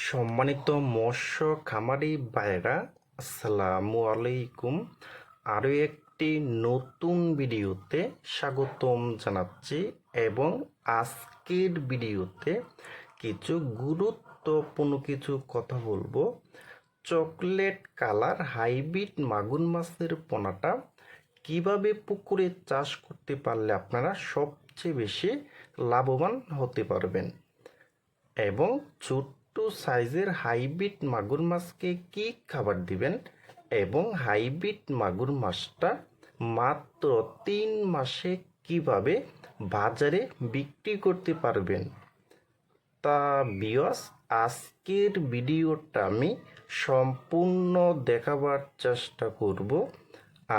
সম্মানিত মৎস্য খামারি ভাইরা আসসালামু আলাইকুম। আরও একটি নতুন ভিডিওতে স্বাগতম জানাচ্ছি এবং আজকের ভিডিওতে কিছু গুরুত্বপূর্ণ কিছু কথা বলব। চকলেট কালার হাইব্রিড মাগুর মাছের পোনাটা কীভাবে পুকুরে চাষ করতে পারলে আপনারা সবচেয়ে বেশি লাভবান হতে পারবেন এবং ছোট্ট সাইজের হাইব্রিড মাগুর মাছকে কি খাবার দিবেন? এবং হাইব্রিড মাগুর মাছটা মাত্র তিন মাসে কীভাবে বাজারে বিক্রি করতে পারবেন? তা বিয়স আজকের ভিডিওটা আমি সম্পূর্ণ দেখাবার চেষ্টা করব।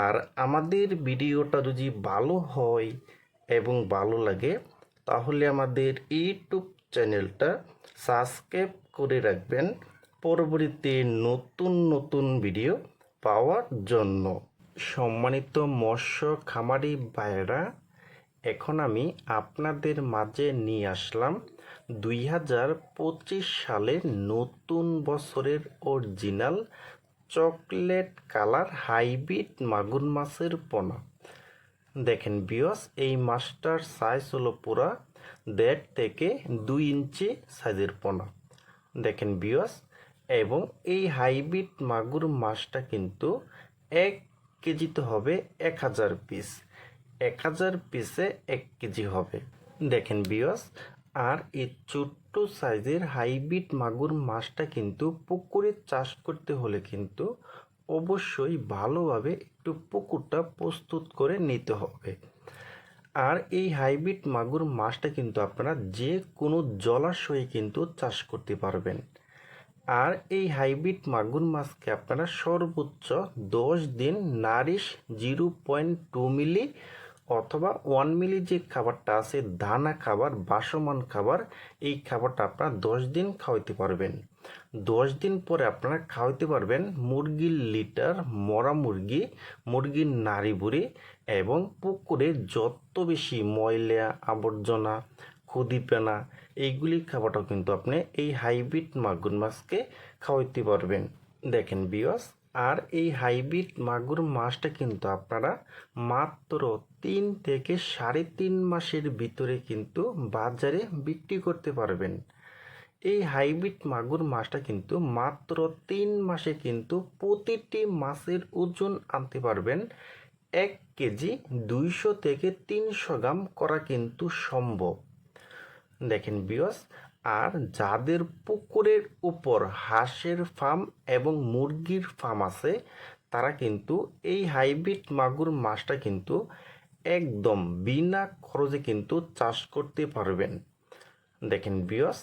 আর আমাদের ভিডিওটা যদি ভালো হয় এবং ভালো লাগে, তাহলে আমাদের ইউটিউব চ্যানেলটা সাবস্ক্রাইব করে রাখবেন। পরবর্তীতে নতুন নতুন ভিডিও পাওয়ার জন্য। সম্মানিত মৎস্য খামারি ভাইয়েরা, এখন আমি আপনাদের মাঝে নিয়ে আসলাম দুই হাজার পঁচিশ সালের নতুন বছরের অরিজিনাল চকলেট কালার হাইব্রিড মাগুর মাছের পোনা। দেখেন বিয়স এই মাছটার সাইজ হলো পুরা দেড় থেকে দুই ইঞ্চি সাইজের পোনা। দেখেন বিয়স এবং এই হাইব্রিড মাগুর মাছটা কিন্তু এক কেজিতে হবে এক হাজার পিস এক হাজার পিসে এক কেজি হবে। দেখেন বিয়স আর এই ছোট্ট সাইজের হাইব্রিড মাগুর মাছটা কিন্তু পুকুরে চাষ করতে হলে কিন্তু অবশ্যই ভালোভাবে একটু পুকুরটা প্রস্তুত করে নিতে হবে। আর এই হাইব্রিড মাগুর মাছটা কিন্তু আপনারা যে কোনো জলাশয়ে কিন্তু চাষ করতে পারবেন। আর এই হাইব্রিড মাগুর মাছকে আপনারা সর্বোচ্চ দশ দিন nourish zero point two ml অথবা ওয়ান মিলি যে খাবারটা আছে, দানা খাবার, বাসমান খাবার, এই খাবারটা আপনারা দশ দিন খাওয়াইতে পারবেন। দশ দিন পরে আপনারা খাওয়াইতে পারবেন মুরগির লিটার মরা মুরগি, মুরগির নাড়ি বুড়ি এবং পুকুরে যত বেশি ময়লা, আবর্জনা খুদিপেনা এইগুলি খাবারটাও কিন্তু আপনি এই হাইব্রিড মাগুর মাছকে খাওয়াইতে পারবেন। দেখেন বিয়স আর এই হাইব্রিড মাগুর মাছটা কিন্তু আপনারা মাত্র তিন থেকে সাড়ে তিন মাসের ভিতরে কিন্তু বাজারে বিক্রি করতে পারবেন। এই হাইব্রিড মাগুর মাছটা কিন্তু মাত্র তিন মাসে কিন্তু প্রতিটি মাছের ওজন আনতে পারবেন। এক কেজি দুইশো থেকে তিনশো গ্রাম করা কিন্তু সম্ভব। দেখেন বিয়স আর যাদের পুকুরের উপর হাঁসের ফার্ম এবং মুরগির ফার্ম আছে, তারা কিন্তু এই হাইব্রিড মাগুর মাছটা কিন্তু একদম বিনা খরচে কিন্তু চাষ করতে পারবেন। দেখেন বিয়স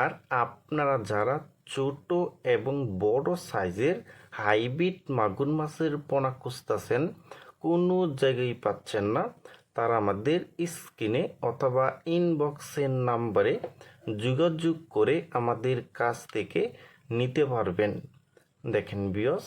আর আপনারা যারা ছোট এবং বড় সাইজের হাইব্রিড মাগুর মাছের পোনা খুঁজতেছেন, কোনো জায়গায় পাচ্ছেন না। তারা আমাদের স্ক্রিনে অথবা ইনবক্সের নাম্বারে যোগাযোগ করে আমাদের কাছ থেকে নিতে পারবেন। দেখেন বিয়স